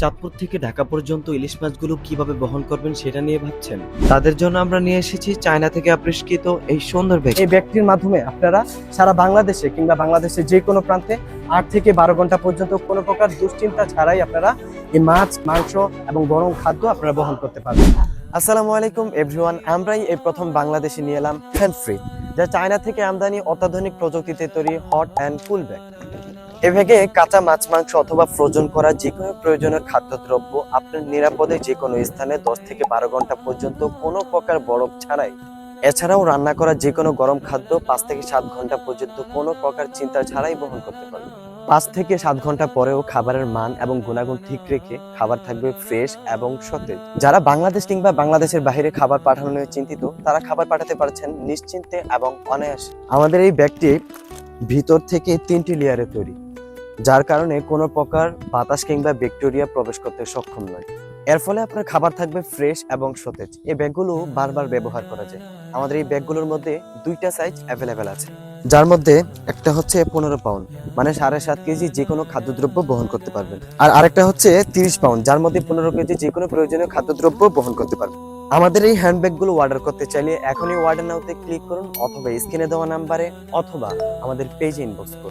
চাঁদপুর থেকে ঢাকা পর্যন্ত ইলিশ মাছগুলো কীভাবে বহন করবেন সেটা নিয়ে ভাবছেন? তাদের জন্য আমরা নিয়ে এসেছি চায়না থেকে আবিষ্কৃত এই সুন্দর ব্যাগ। এই ব্যাগটির মাধ্যমে আপনারা সারা বাংলাদেশে কিংবা বাংলাদেশের যে কোনো প্রান্তে আট থেকে বারো ঘণ্টা পর্যন্ত কোনো প্রকার দুশ্চিন্তা ছাড়াই আপনারা এই মাছ মাংস এবং গরম খাদ্য আপনারা বহন করতে পারবেন। আসসালামু আলাইকুম এভরিওয়ান আমরাই এই প্রথম বাংলাদেশে নিয়ে এলাম হ্যান্ড ফ্রি যা চায়না থেকে আমদানি অত্যাধুনিক প্রযুক্তিতে তৈরি হট অ্যান্ড কুল ব্যাগ এ ব্যাগে কাঁচা মাছ, মাংস অথবা ফ্রোজন করা যে কোনো প্রয়োজনীয় খাদ্যদ্রব্য আপনার নিরাপদে যে কোনো স্থানে দশ থেকে বারো ঘণ্টা পর্যন্ত কোনো প্রকার বরফ ছাড়াই। এছাড়াও রান্না করা যে কোনো গরম খাদ্য পাঁচ থেকে সাত ঘণ্টা পর্যন্ত কোনো প্রকার চিন্তা ছাড়াই বহন করতে পারবে পাঁচ থেকে সাত ঘণ্টা পরেও খাবারের মান এবং গুণাগুণ ঠিক রেখে খাবার থাকবে ফ্রেশ এবং সতেজ। যারা বাংলাদেশ কিংবা বাংলাদেশের বাইরে খাবার পাঠানো নিয়ে চিন্তিত, তারা খাবার পাঠাতে পারছেন নিশ্চিন্তে এবং অনায়াসে। আমাদের এই ব্যাগটি ভিতর থেকে তিনটি লেয়ারে তৈরি। যার কারণে কোনো প্রকার বাতাস কিংবা ব্যাকটেরিয়া প্রবেশ করতে সক্ষম নয়। এর ফলে আপনার খাবার থাকবে ফ্রেশ এবং সতেজ। এই ব্যাগগুলো বারবার ব্যবহার করা যায়। আমাদের এই ব্যাগগুলোর মধ্যে দুইটা সাইজ অ্যাভেলেবেল আছে। যার মধ্যে একটা হচ্ছে পনেরো পাউন্ড মানে সাড়ে সাত কেজি যে কোনো খাদ্যদ্রব্য বহন করতে পারবেন। আর আরেকটা হচ্ছে তিরিশ পাউন্ড যার মধ্যে পনেরো কেজি যে কোনো প্রয়োজনীয় খাদ্যদ্রব্য বহন করতে পারবেন। আমাদের এই হ্যান্ডব্যাগগুলো অর্ডার করতে চাইলে এখনই অর্ডার নাওতে ক্লিক করুন অথবা স্ক্রিনে দেওয়া নাম্বারে অথবা আমাদের পেজে ইনবক্স করুন।